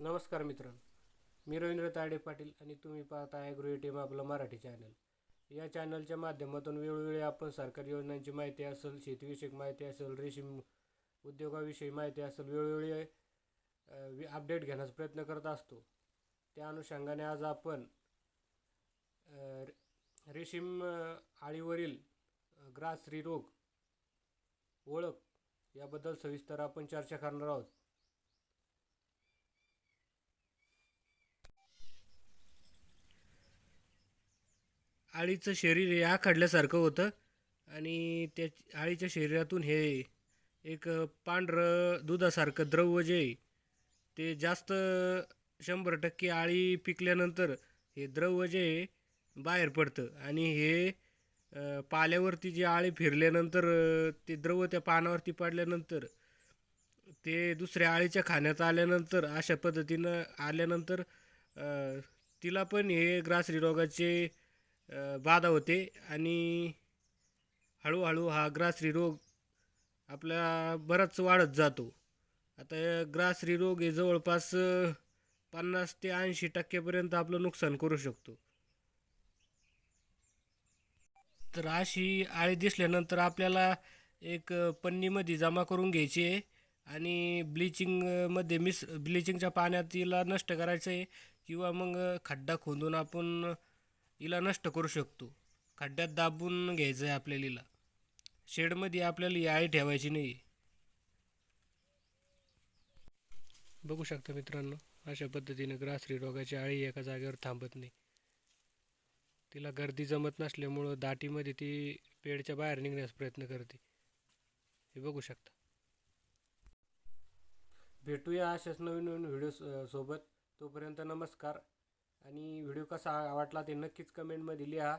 नमस्कार मित्रांनो. मी रवींद्र ताडे पाटील आणि तुम्ही पाहता ॲग्रो टीम आपलं मराठी चॅनल या चॅनलच्या माध्यमातून वेळोवेळी आपण सरकारी योजनांची माहिती असेल शेतीविषयक माहिती असेल रेशीम उद्योगाविषयी माहिती असेल वेळोवेळी अपडेट घेण्याचा प्रयत्न करत असतो. त्या अनुषंगाने आज आपण रे- रेशीम आळीवरील ग्रासरी रोग ओळख याबद्दल सविस्तर आपण चर्चा करणार आहोत. आळीचं शरीर हे आखाडल्यासारखं होतं. आणि त्या आळीच्या शरीरातून हे एक पांढरं दुधासारखं द्रव्य जे आहे ते जास्त शंभर टक्के आळी पिकल्यानंतर हे द्रव्य जे आहे बाहेर पडतं. आणि हे पाल्यावरती जे आळी फिरल्यानंतर ते द्रव्य त्या पानावरती पडल्यानंतर ते दुसऱ्या आळीच्या खाण्यात आल्यानंतर अशा पद्धतीनं आल्यानंतर तिला पण हे ग्रासरी रोगाचे बाधा होते आणि हळूहळू हा ग्रासरी रोग आपला बराच वाढत जातो. आता ग्रासरी रोग हे जवळपास पन्नास ते ऐंशी टक्क्यापर्यंत आपलं नुकसान करू शकतो. तर अशी आळी दिसल्यानंतर आपल्याला एक पन्नीमध्ये जमा करून घ्यायची आहे आणि ब्लिचिंगमध्ये मिस ब्लिचिंगच्या पाण्यात तिला नष्ट करायचं आहे किंवा मग खड्डा खोदून आपण हिला नष्ट करू शकतो. खड्ड्यात दाबून घ्यायचं आहे आपल्याला हिला शेडमध्ये आपल्याला ही आळी ठेवायची नाही बघू शकता मित्रांनो अशा पद्धतीने ग्रासरी रोगाची आळी एका जागेवर थांबत नाही. तिला गर्दी जमत नसल्यामुळं दाटीमध्ये ती पेडच्या बाहेर निघण्याचा प्रयत्न करते. हे बघू शकता. भेटूया अशाच नवीन नवीन व्हिडिओ सोबत. तोपर्यंत नमस्कार. आणि व्हिडिओ कसा वाटला ते नक्कीच कमेंटमध्ये लिहा.